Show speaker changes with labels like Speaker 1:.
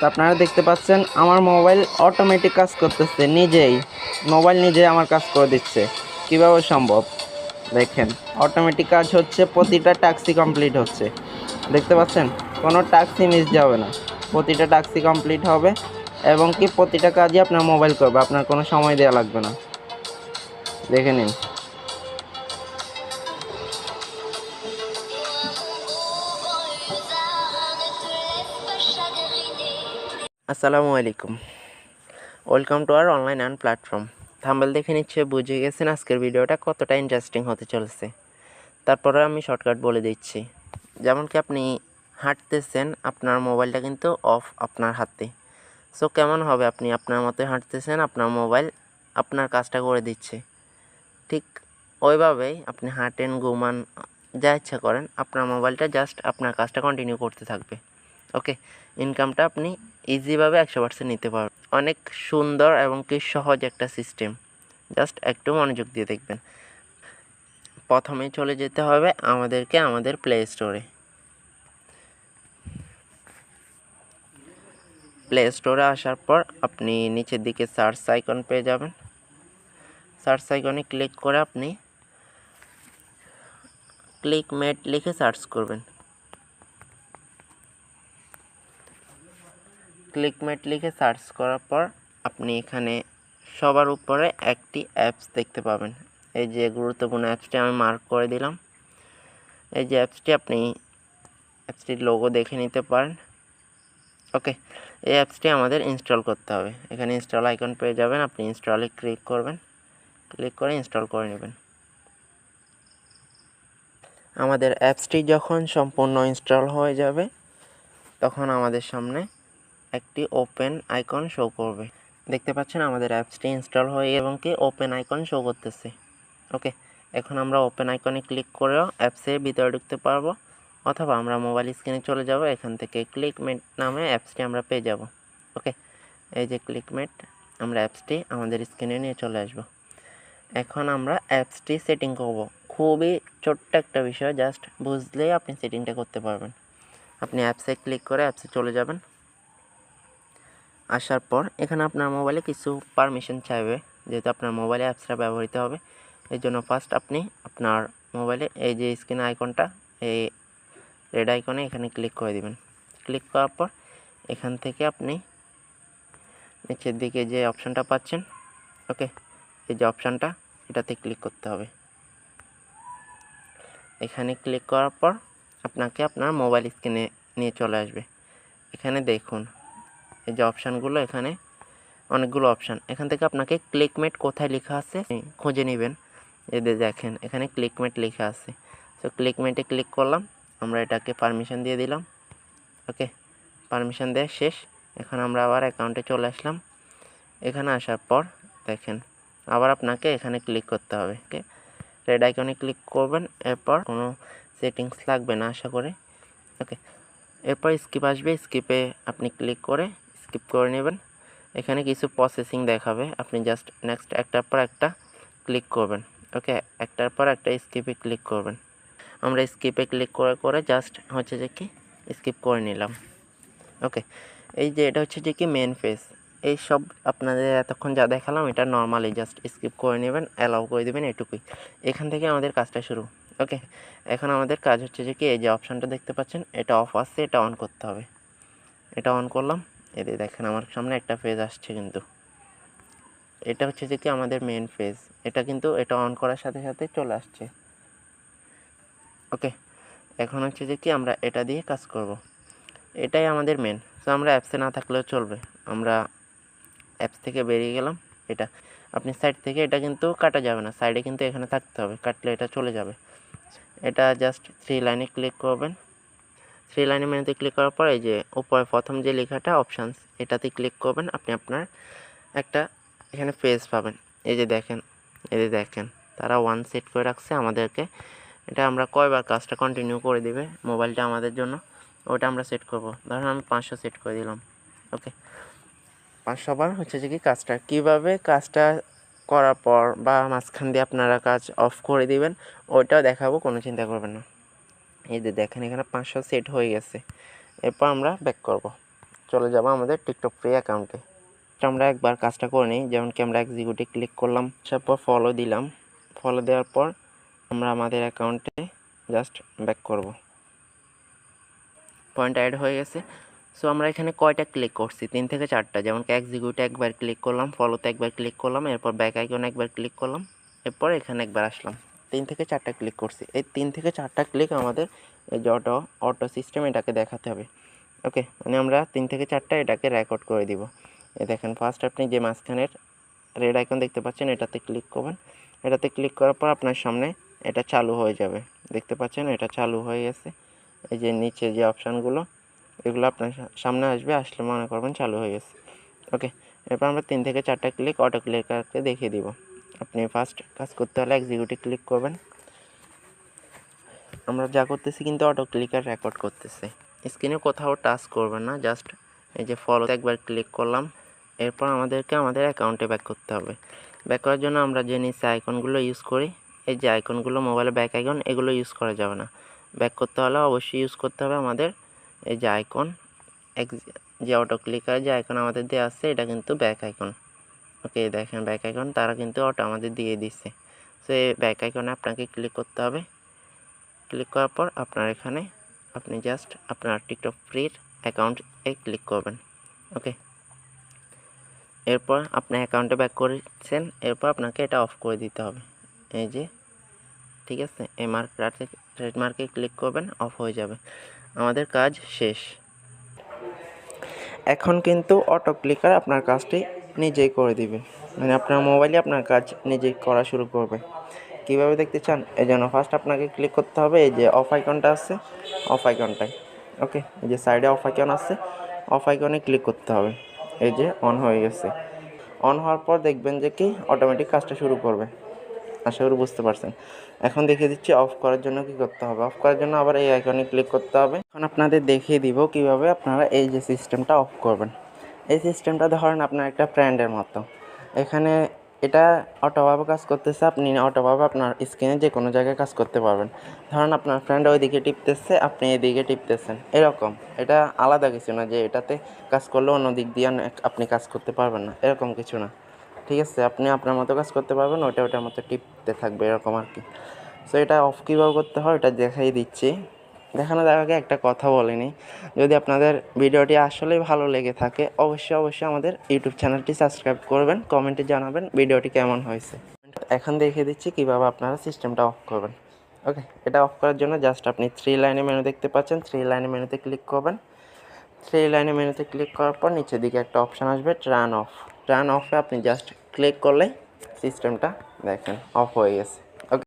Speaker 1: তো আপনারা দেখতে পাচ্ছেন, আমার মোবাইল অটোমেটিক কাজ করতেছে, নিজেই। মোবাইল নিজেই আমার কাজ করে দিচ্ছে। কীভাবে সম্ভব? দেখেন অটোমেটিক কাজ হচ্ছে, প্রতিটা ট্যাক্সি কমপ্লিট হচ্ছে। দেখতে পাচ্ছেন, কোনো ট্যাক্সি মিস যাবে না। প্রতিটা ট্যাক্সি কমপ্লিট হবে, এবং কি প্রতিটা কাজই আপনার মোবাইল করবে, আপনার কোনো সময় দেওয়া লাগবে না। দেখে নিন। আসসালামু আলাইকুম। Welcome to R online and platform thumbnail দেখে নিচ্ছে, বুঝে গেছেন আজকের ভিডিওটা কতটা ইন্টারেস্টিং হতে চলেছে। তারপরে আমি শর্টকাট বলে দিচ্ছি। যেমন কি আপনি হাঁটতেছেন, আপনার মোবাইলটা কিন্তু অফ আপনার হাতে। সো কেমন হবে? আপনি আপনার মতোই হাঁটতেছেন, আপনার মোবাইল আপনার কাজটা করে দিচ্ছে। ঠিক ওইভাবেই আপনি হাঁটেন, ঘুমান, যা ইচ্ছা করেন, আপনার মোবাইলটা জাস্ট আপনার কাজটা কন্টিনিউ করতে থাকবে। ওকে ইনকামটা আপনি ইজিভাবে একশো পার্সেন্ট নিতে পারবেন। অনেক সুন্দর এবং কি সহজ একটা সিস্টেম জাস্ট একটু মনোযোগ দিয়ে দেখবেন। প্রথমে চলে যেতে হবে আমাদেরকে আমাদের প্লে স্টোরে প্লে স্টোরে আসার পর আপনি নিচের দিকে সার্চ আইকন পেয়ে যাবেন। সার্চ আইকনে ক্লিক করে আপনি ক্লিক মেট লিখে সার্চ করবেন। ক্লিকমেট লিখে সার্চ করার পর আপনি এখানে সবার উপরে একটি অ্যাপস দেখতে পাবেন। এই যে গুরুত্বপূর্ণ অ্যাপসটি আমি মার্ক করে দিলাম। এই যে অ্যাপসটি আপনি অ্যাপসটির লোগো দেখে নিতে পারেন। ওকে এই অ্যাপসটি আমাদের ইনস্টল করতে হবে। এখানে ইনস্টল আইকন পেয়ে যাবেন, আপনি ইনস্টলে ক্লিক করবেন। ক্লিক করে ইনস্টল করে নেবেন। আমাদের অ্যাপসটি যখন সম্পূর্ণ ইনস্টল হয়ে যাবে, তখন আমাদের সামনে একটি ওপেন আইকন শো করবে। দেখতে পাচ্ছেন আমাদের অ্যাপসটি ইনস্টল হয়ে এবং কি ওপেন আইকন শো করতেছে। ওকে এখন আমরা ওপেন আইকনে ক্লিক করেও অ্যাপসের ভিতরে ঢুকতে পারব, অথবা আমরা মোবাইল স্ক্রিনে চলে যাব, এখান থেকে ক্লিকমেট নামে অ্যাপসটি আমরা পেয়ে যাব। ওকে এই যে ক্লিকমেট আমরা অ্যাপসটি আমাদের স্ক্রিনে নিয়ে চলে আসব। এখন আমরা অ্যাপসটি সেটিং করব। খুবই ছোট্ট একটা বিষয় জাস্ট বুঝলেই আপনি সেটিংটা করতে পারবেন। আপনি অ্যাপসে ক্লিক করে অ্যাপসে চলে যাবেন। আসার পর এখানে আপনার মোবাইলে কিছু পারমিশন চাইবে, যেহেতু আপনার মোবাইলে অ্যাপসটা ব্যবহৃত হবে। এই জন্য ফার্স্ট আপনি আপনার মোবাইলে এই যে স্ক্রিন আইকনটা এই রেড আইকনে এখানে ক্লিক করে দিবেন। ক্লিক করার পর এখান থেকে আপনি নিচের দিকে যে অপশানটা পাচ্ছেন ওকে এই যে অপশানটা এটাতে ক্লিক করতে হবে। এখানে ক্লিক করার পর আপনাকে আপনার মোবাইল স্ক্রিনে নিয়ে চলে আসবে। এখানে দেখুন এই যে অপশানগুলো এখানে, অনেকগুলো অপশান। এখান থেকে আপনাকে ক্লিকমেট কোথায় লেখা আছে খুঁজে নেবেন। এদের দেখেন, এখানে ক্লিকমেট লেখা আছে। তো ক্লিকমেটে ক্লিক করলাম, আমরা এটাকে পারমিশন দিয়ে দিলাম। ওকে পারমিশন দেওয়া শেষ। এখন আমরা আবার অ্যাকাউন্টে চলে আসলাম। এখানে আসার পর দেখেন, আবার আপনাকে এখানে ক্লিক করতে হবে। ওকে রেড আইকনে ক্লিক করবেন, এরপর কোনো সেটিংস লাগবে না, আশা করে। ওকে এরপর স্কিপ আসবে স্কিপে আপনি ক্লিক করে স্কিপ করে নেবেন। এখানে কিছু প্রসেসিং দেখাবে। আপনি জাস্ট নেক্সট একটার পর একটা ক্লিক করবেন। ওকে একটার পর একটা স্কিপে ক্লিক করবেন। আমরা স্কিপে ক্লিক করে করে জাস্ট হচ্ছে যে কি? স্কিপ করে নিলাম। ওকে এই যে এটা হচ্ছে যে কি মেন ফেস এই সব আপনাদের এতক্ষণ যা দেখালাম, এটা নর্মালি জাস্ট স্কিপ করে নেবেন অ্যালাউ করে দেবেন এটুকুই। এখান থেকে আমাদের কাজটা শুরু। ওকে এখন আমাদের কাজ হচ্ছে যে কি? এই যে অপশানটা দেখতে পাচ্ছেন, এটা অফ আসছে, এটা অন করতে হবে। এটা অন করলাম। এদের দেখেন, আমার সামনে একটা ফেজ আসছে কিন্তু। এটা হচ্ছে যে কি আমাদের মেন ফেজ এটা কিন্তু, এটা অন করার সাথে সাথে চলে আসছে। ওকে এখন হচ্ছে যে কি, আমরা এটা দিয়ে কাজ করব। এটাই আমাদের মেন সো আমরা অ্যাপসে না থাকলেও চলবে। আমরা অ্যাপস থেকে বেরিয়ে গেলাম, এটা। আপনি সাইড থেকে এটা কিন্তু কাটা যাবে না। সাইডে কিন্তু এখানে থাকতে হবে। কাটলে এটা চলে যাবে। এটা জাস্ট থ্রি লাইনে ক্লিক করবেন। থ্রি লাইনে মেনুতে ক্লিক করার পরে যে উপরে প্রথম যে লেখাটা অপশানস এটাতে ক্লিক করবেন, আপনি আপনার একটা এখানে পেজ পাবেন। এই যে দেখেন, এই যে দেখেন, তারা ওয়ান সেট করে রাখছে আমাদেরকে। এটা আমরা কয়বার কাজটা কন্টিনিউ করে দিবে মোবাইলটা আমাদের জন্য, ওটা আমরা সেট করব। ধরুন আমি পাঁচশো সেট করে দিলাম ওকে পাঁচশো বার হচ্ছে যে কি কাজটা, কীভাবে কাজটা করার পর বা মাঝখান দিয়ে আপনারা কাজ অফ করে দিবেন ওইটাও দেখাবো, কোনো চিন্তা করবেন না। এই যে দেখেন, এখানে পাঁচশো সেট হয়ে গেছে। এরপর আমরা ব্যাক করব। চলে যাব আমাদের টিকটক ফ্রি অ্যাকাউন্টে আমরা একবার কাজটা করে নিই, যেমন কি আমরা এক্সিকিউটিভ ক্লিক করলাম তারপর ফলো দিলাম। ফলো দেওয়ার পর আমরা আমাদের অ্যাকাউন্টে জাস্ট ব্যাক করব। পয়েন্ট অ্যাড হয়ে গেছে। সো আমরা এখানে কয়টা ক্লিক করছি? তিন থেকে চারটা। যেমন কি এক্সিকিউটে একবার ক্লিক করলাম ফলোতে একবার ক্লিক করলাম, এরপর ব্যাক আইকনে একবার ক্লিক করলাম, এরপর এখানে একবার আসলাম। তিন থেকে চারটা ক্লিক করছি। এই তিন থেকে চারটা ক্লিক আমাদের এই যে অটো অটো সিস্টেম এটাকে দেখাতে হবে। ওকে মানে আমরা তিন থেকে চারটা এটাকে রেকর্ড করে দিব। এই দেখেন ফার্স্ট আপনি যে মাঝখানের রেড আইকন দেখতে পাচ্ছেন, এটাতে ক্লিক করবেন। এটাতে ক্লিক করার পর আপনার সামনে এটা চালু হয়ে যাবে। দেখতে পাচ্ছেন, এটা চালু হয়ে গেছে। এই যে নিচে যে অপশানগুলো এগুলো আপনার সামনে আসবে, আসলে মনে করবেন চালু হয়ে গেছে। ওকে এরপর আমরা তিন থেকে চারটা ক্লিক অটো ক্লিকারকে দেখিয়ে দিব। আপনি ফার্স্ট কাজ করতে হলে এক্সিকিউটিভ ক্লিক করবেন। আমরা যা করতেছি কিন্তু অটো ক্লিকার রেকর্ড করতেছে। স্ক্রিনে কোথাও টাচ করবেন না জাস্ট এই যে ফলো একবার ক্লিক করলাম, এরপর আমাদেরকে আমাদের অ্যাকাউন্টে ব্যাক করতে হবে। ব্যাক করার জন্য আমরা যে নিচে আইকনগুলো ইউজ করি, এই যে আইকনগুলো মোবাইলে ব্যাক আইকন এগুলো ইউজ করা যাবে না। ব্যাক করতে হলে অবশ্যই ইউজ করতে হবে আমাদের এই যে আইকন এক যে অটো ক্লিকার যে আইকন আমাদের দেওয়া আছে, এটা কিন্তু ব্যাক আইকন ওকে, দেখেন ব্যাক আইকন, তারা কিন্তু অটো আমাদের দিয়ে দিচ্ছে সো, এই ব্যাক আইকনে আপনাকে ক্লিক করতে হবে। ক্লিক করার পর আপনার এখানে আপনি জাস্ট আপনার টিকটক ফ্রির অ্যাকাউন্টে ক্লিক করবেন, ওকে? এরপর আপনি অ্যাকাউন্টে ব্যাক করেছেন, এরপর আপনাকে এটা অফ করে দিতে হবে। এই যে, ঠিক আছে? এই মার্কারে ট্রেডমার্কে ক্লিক করবেন অফ হয়ে যাবে। আমাদের কাজ শেষ। এখন কিন্তু অটো ক্লিকার আপনার কাজটি নিজেই করে দিবে। মানে আপনার মোবাইলে আপনার কাজ নিজেই করা শুরু করবে। কীভাবে দেখতে চান? এই জন্য ফার্স্ট আপনাকে ক্লিক করতে হবে, এই যে অফ আইকনটা আছে অফ আইকনটাই ওকে এই যে সাইডে অফ আইকন আছে অফ আইকনে ক্লিক করতে হবে। এই যে অন হয়ে গেছে। অন হওয়ার পর দেখবেন যে কি? অটোমেটিক কাজটা শুরু করবে। আশা করি বুঝতে পারছেন। এখন দেখিয়ে দিচ্ছি অফ করার জন্য কি করতে হবে। অফ করার জন্য আবার এই আইকনে ক্লিক করতে হবে। এখন আপনাদের দেখিয়ে দিব কীভাবে আপনারা এই যে সিস্টেমটা অফ করবেন। এই সিস্টেমটা ধরেন আপনার একটা ফ্রেন্ডের মতো। এখানে এটা অটোভাবে কাজ করতেছে, আপনি অটোভাবে আপনার স্ক্রিনে যে কোনো জায়গায় কাজ করতে পারবেন। ধরেন আপনার ফ্রেন্ড ওইদিকে টিপতেছে, আপনি এদিকে টিপতেছেন। এরকম। এটা আলাদা কিছু না যে এটাতে কাজ করলে অন্য দিক দিয়ে আপনি কাজ করতে পারবেন না। এরকম কিছু না। ঠিক আছে? আপনি আপনার মতো কাজ করতে পারবেন ওটা ওটার মতো টিপতে থাকবে, এরকম আর কি। সো এটা অফ কীভাবে করতে হয় এটা দেখাই দিচ্ছি। দেখানো আগে একটা কথা বলিনি যদি আপনাদের ভিডিওটি আসলেই ভালো লেগে থাকে, অবশ্যই অবশ্যই আমাদের ইউটিউব চ্যানেলটি সাবস্ক্রাইব করবেন, কমেন্টে জানাবেন ভিডিওটি কেমন হয়েছে। এখন দেখিয়ে দিচ্ছি কীভাবে আপনারা সিস্টেমটা অফ করবেন। ওকে এটা অফ করার জন্য জাস্ট আপনি থ্রি লাইনে মেনু দেখতে পাচ্ছেন থ্রি লাইনে মেনুতে ক্লিক করবেন। থ্রি লাইনে মেনুতে ক্লিক করার পর নিচের দিকে একটা অপশান আসবে ট্রান অফ ট্রান অফে আপনি জাস্ট ক্লিক করলে সিস্টেমটা দেখেন অফ হয়ে গেছে।